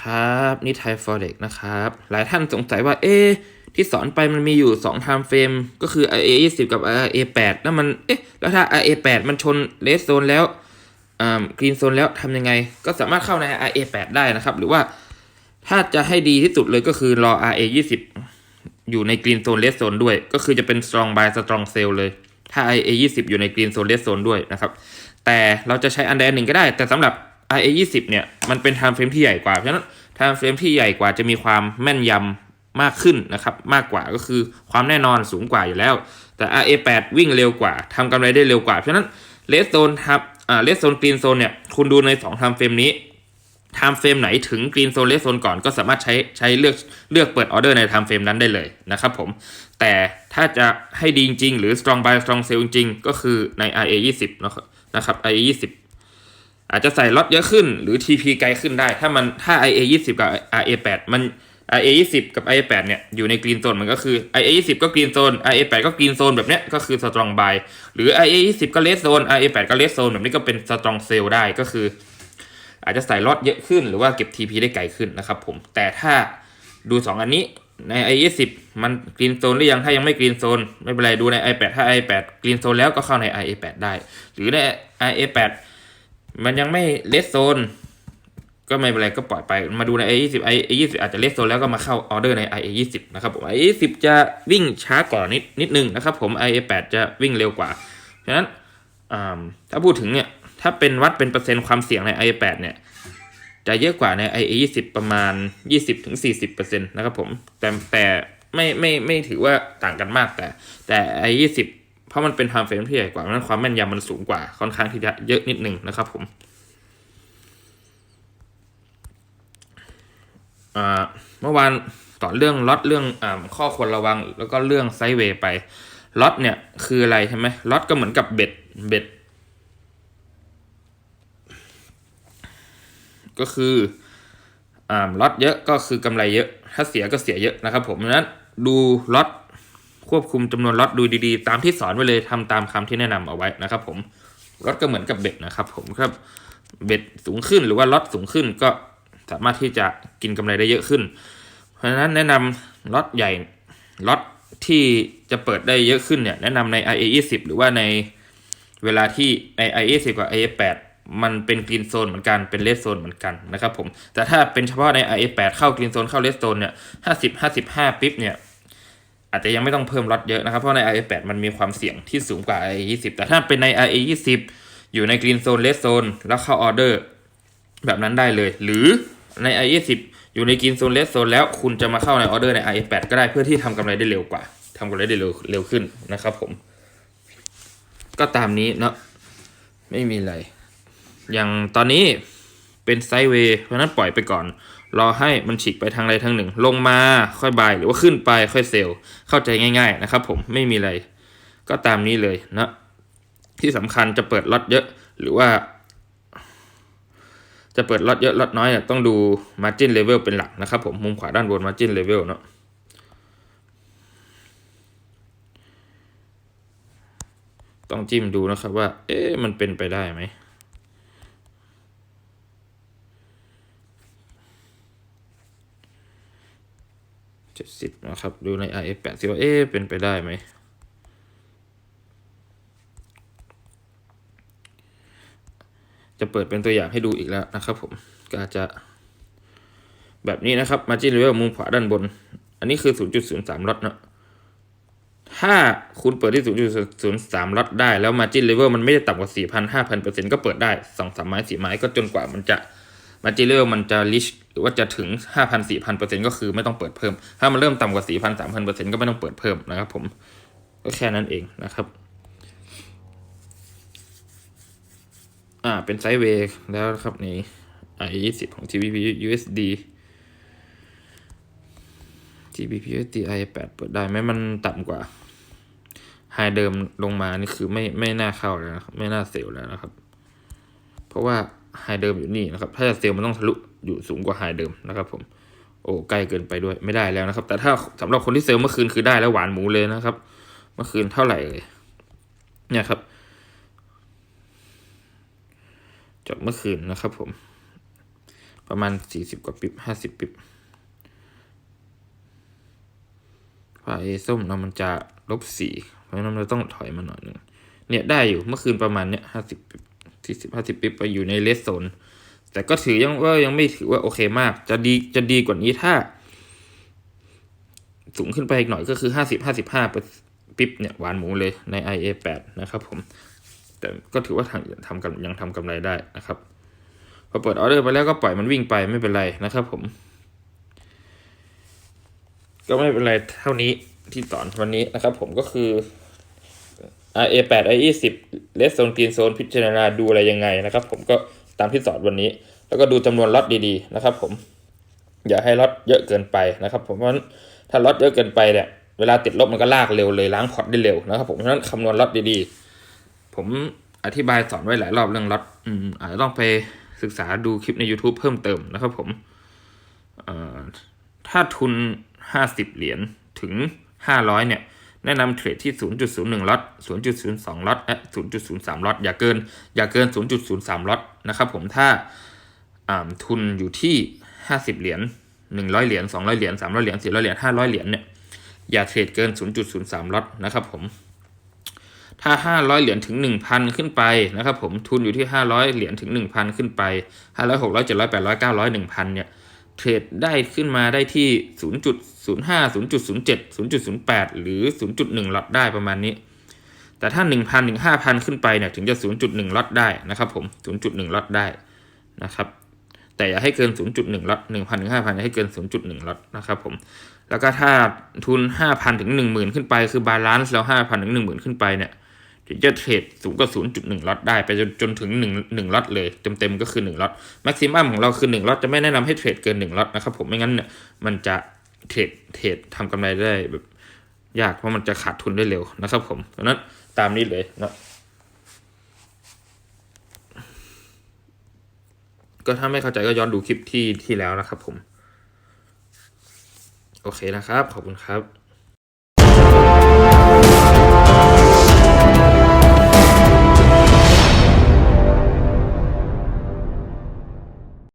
ครับนี่ไทยฟอเร็กนะครับ หลายท่านสงสัยว่าเอ๊ที่สอนไปมันมีอยู่2 time frame ก็คือ IA 20กับ IA 8แล้วมันเอ๊ะแล้วถ้า IA 8มันชนเลสโซนแล้วอ่ากรีนโซนแล้วทำยังไง ก็สามารถเข้าใน IA 8ได้นะครับ หรือว่าถ้าจะให้ดีที่สุดเลยก็คือรอ IA 20อยู่ในกรีนโซนเลสโซนด้วย ก็คือจะเป็น strong buy strong sell เลย ถ้า IA 20อยู่ในกรีนโซนเลสโซนด้วยนะครับ แต่เราจะใช้อันใดอันหนึ่งก็ได้ แต่สำหรับ IA 20เนี่ยมันเป็น time frame ที่ใหญ่กว่า เพราะฉะนั้น time frame ที่ใหญ่กว่าจะมีความแม่นยำมากขึ้นนะครับ มากกว่าก็คือความแน่นอนสูงกว่าอยู่แล้ว แต่ RA 8วิ่งเร็วกว่าทำกำไรได้เร็วกว่า เพราะฉะนั้นเลสโซนครับอ่าเลสโซนกรีนโซนเนี่ยคุณดูใน2 time frame นี้ time frame ไหนถึงกรีนโซนเลสโซนก่อนก็สามารถใช้ใช้เลือกเลือกเปิดออเดอร์ใน time frame นั้นได้เลยนะครับผม แต่ถ้าจะให้ดีจริง ๆ หรือ strong buy strong sell จริง ก็คือใน RA 20นะครับนะครับ RA 20 อาจจะใส่ล็อตเยอะขึ้นหรือ TP ไกลขึ้นได้ ถ้ามันถ้า IA 20 กับ RA 8มัน IA 20 กับ IA 8เนี่ยอยู่ในกรีนโซนมันก็คือ IA 20 ก็กรีนโซน IA 8ก็กรีนโซนแบบเนี้ยก็คือ strong buy หรือ IA 20 ก็เลสโซน IA 8ก็เลสโซนแบบนี้ก็เป็น strong sell ได้ก็คือ อาจจะใส่ล็อตเยอะขึ้น หรือว่าเก็บ TP ได้ไกลขึ้นนะครับผมแต่ถ้าดู 2 อันนี้ใน i 20มันกรีนโซนหรือยังถ้ายังไม่กรีนโซนไม่เป็นไรดูใน i 8 ถ้า i 8 กรีนโซนแล้วก็เข้าใน i 8 ได้ หรือใน i 8 มันยังไม่เลสโซน ก็ไม่เป็นไรก็ปล่อยไปมาดูใน i 20 i 20 อาจจะเลสโซนแล้วก็มาเข้าออเดอร์ใน i 20 นะครับผม i 20 จะวิ่งช้ากว่านิดนิดนึงนะครับผม i 8 จะวิ่งเร็วกว่า ฉะนั้นถ้าพูดถึงเนี่ยถ้าเป็นวัดเป็นเปอร์เซ็นต์ความเสี่ยงใน i 8 เนี่ยจะเยอะกว่าใน i 20 ประมาณ 20-40%นะครับผมแต่แต่ไม่ไม่ไม่ถือว่าต่างกันมากแต่แต่ i 20 เพราะมันเป็น time frame ที่ใหญ่กว่านั้นความแม่นยำมันสูงกว่าค่อนข้างที่จะเยอะนิดนึงนะครับผมเมื่อวานต่อเรื่องล็อตเรื่องอข้อควรระวังแล้วก็เรื่องไซเวย์ไปล็อตเนี่ยคืออะไรใช่ไหมล็อตก็เหมือนกับเบ็ดเบ็ดก็คืออล็อตเยอะก็คือกำไรเยอะ ถ้าเสียก็เสียเยอะนะครับผมดังนั้นดูล็อต ควบคุมจำนวนล็อตดูดีๆ ตามที่สอนไว้เลยทำตามคำที่แนะนำเอาไว้นะครับผมล็อตก็เหมือนกับเบ็ดนะครับ ผมครับเบ็ดสูงขึ้นหรือว่าล็อตสูงขึ้นก็สามารถที่จะกินกำไรได้เยอะขึ้น เพราะฉะนั้นแนะนำล็อตใหญ่ล็อตที่จะเปิดได้เยอะขึ้นเนี่ยแนะนำใน IA 20หรือว่าในเวลาที่ใน IA 10กับ IA 8มันเป็นกรีนโซนเหมือนกันเป็นเลสโซนเหมือนกันนะครับผมแต่ถ้าเป็นเฉพาะใน i 8เข้ากรีนโซนเข้าเลสโซนเนี่ยห้าสิบห้าสิบห้าปิ๊บเนี่ย อาจจะยังไม่ต้องเพิ่มล็อตเยอะนะครับ เพราะใน i 8มันมีความเสี่ยงที่สูงกว่า i 20แต่ถ้าเป็นใน i 20อยู่ในกรีนโซนเลสโซนแล้วเข้าออเดอร์แบบนั้นได้เลย หรือใน i 20อยู่ในกรีนโซนเลสโซนแล้วคุณจะมาเข้าในออเดอร์ใน i 8ก็ได้เพื่อที่ทำกำไรได้เร็วกว่าทำกำไรได้เร็วเร็วขึ้นนะครับผม ก็ตามนี้เนาะไม่มีอะไรอย่างตอนนี้ เป็นไซด์เวย์เพราะนั้นปล่อยไปก่อน รอให้มันฉีกไปทางใดทางหนึ่ง ลงมาค่อยบายหรือว่าขึ้นไปค่อยเซลล์เข้าใจง่าย ๆ นะครับ ผมไม่มีอะไร ก็ตามนี้เลยนะที่สำคัญจะเปิดล็อตเยอะหรือว่า จะเปิดล็อตเยอะล็อตน้อยเนี่ยต้องดู margin level เป็นหลักนะครับ ผมมุมขวาด้านบน margin level เนาะต้องจิ้มดูนะครับว่า เอ๊ะมันเป็นไปได้ไหม เจ็ดสิบนะครับ ดูใน IF แปดสิว่าเอ๊ะเป็นไปได้ไหม จะเปิดเป็นตัวอย่างให้ดูอีกแล้วนะครับผม ก็จะแบบนี้นะครับ margin level มุมขวาด้านบน อันนี้คือ 0.03ล็อตเนาะถ้าคุณเปิดที่ 0.03ล็อตได้แล้ว margin level มันไม่ได้ต่ำกว่า 4,000 5,000%ก็เปิดได้ 2 3 ไม้ 4 ไม้ก็จนกว่ามันจะ margin level มันจะ reach หรือว่าจะถึง 5,000 4,000%ก็คือไม่ต้องเปิดเพิ่ม ถ้ามันเริ่มต่ำกว่า 4,000 3,000%ก็ไม่ต้องเปิดเพิ่มนะครับผม ก็แค่นั้นเองนะครับ อ่า เป็นไซด์เวย์แล้วครับนี่ i 20 ของ TVP USD TVP USD i 8 เปิดได้ไหมมันต่ำกว่าไฮเดิมลงมานี่คือไม่ไม่น่าเข้าแล้วนะครับไม่น่าเซลแล้วนะครับ เพราะว่า ไฮเดิมอยู่นี่นะครับ ถ้าจะเซลล์มันต้องทะลุอยู่สูงกว่าไฮเดิมนะครับ ผม โอ้ใกล้เกินไปด้วยไม่ได้แล้วนะครับ แต่ถ้าสำหรับคนที่เซลล์เมื่อคืนคือได้แล้วหวานหมูเลยนะครับ เมื่อคืนเท่าไหร่เลยเนี่ยครับจบเมื่อคืนนะครับ ผมปประมาณสี่สิบกว่าปิบห้าสิบปิบไฟส้มเรามันจะลบสี่เพราะฉะนั้นเราต้องถอยมาหน่อยหนึ่งเนี่ยได้อยู่เมื่อคืนประมาณเนี้ยห้าสิบปิบ สี่สิบห้าสิบปิบไปอยู่ในเลสโซนแต่ก็ถือยังว่ายังไม่ถือว่าโอเคมาก จะดีจะดีกว่านี้ถ้า สูงขึ้นไปอีกหน่อยก็คือห้าสิบห้าสิบห้าปิ๊บเนี่ยหวานหมูเลยใน IA 8 นะครับผม แต่ก็ถือว่าทำทำกำยังทำกำไรได้นะครับ พอเปิดออเดอร์ไปแล้วก็ปล่อยมันวิ่งไปไม่เป็นไรนะครับผม ก็ไม่เป็นไรเท่านี้ที่สอนวันนี้นะครับผมก็คือ A8 IE 10เลสโซนกรีนโซนพิจารณาดูอะไรยังไงนะครับผมก็ตามที่สอนวันนี้ แล้วก็ดูจำนวนล็อตดีๆนะครับผมอย่าให้ล็อตเยอะเกินไปนะครับผมเพราะฉะนั้นถ้าล็อตเยอะเกินไปเนี่ยเวลาติดลบมันก็ลากเร็วเลยล้างพอร์ตได้เร็วนะครับผมเพราะฉะนั้นคำนวณล็อตดีๆ ผมอธิบายสอนไว้หลายรอบเรื่องล็อตอืมอาจจะต้องไปศึกษาดูคลิปใน YouTube เพิ่มเติมนะครับผมถ้าทุน 50 เหรียญถึง 500 เนี่ย แนะนำเทรดที่ 0.01ล็อต0.02ล็อตและ0.03ล็อตอย่าเกิน อย่าเกิน 0.03ล็อตนะครับผมถ้าาทุนอยู่ที่ 50 เหรียญ100 เหรียญ200 เหรียญ300 เหรียญ400 เหรียญ500 เหรียญเนี่ยอย่าเทรดเกิน 0.03ล็อตนะครับผมถ้า 500 เหรียญถึง 1,000 ขึ้นไปนะครับผมทุนอยู่ที่ 500 เหรียญถึง 1,000 ขึ้นไป 500 600 700 800 900 1,000 เนี่ย เทรดได้ขึ้นมาได้ที่ 0.05 0.07 0.08 หรือ 0.1ล็อตได้ประมาณนี้ แต่ถ้า 1,000ถึง5,000 ขึ้นไปเนี่ยถึงจะ 0.1ล็อตได้นะครับผม 0.1ล็อตได้นะครับ แต่อย่าให้เกิน 0.1ล็อต1,000ถึง5,000อย่าให้เกิน 0.1ล็อตนะครับผม แล้วก็ถ้าทุน 5,000ถึง10,000 ขึ้นไปคือบาลานซ์แล้ว5,000ถึง10,000 ขึ้นไปเนี่ย ถึงจะเทรดสูงกว่า 0.1 ล็อตได้ไปจนจนถึง 1 1ล็อตเลยเต็มๆก็คือ 1 ล็อตแม็กซิมัมของเราคือ 1 ล็อตจะไม่แนะนำให้เทรดเกิน 1 ล็อตนะครับผมไม่งั้นเนี่ยมันจะเทรดเทรดทำกำไรได้แบบยากเพราะมันจะขาดทุนได้เร็วนะครับผมดังนั้นตามนี้เลยนะก็ถ้าไม่เข้าใจก็ย้อนดูคลิปที่ที่แล้วนะครับผม โอเคนะครับ ขอบคุณครับ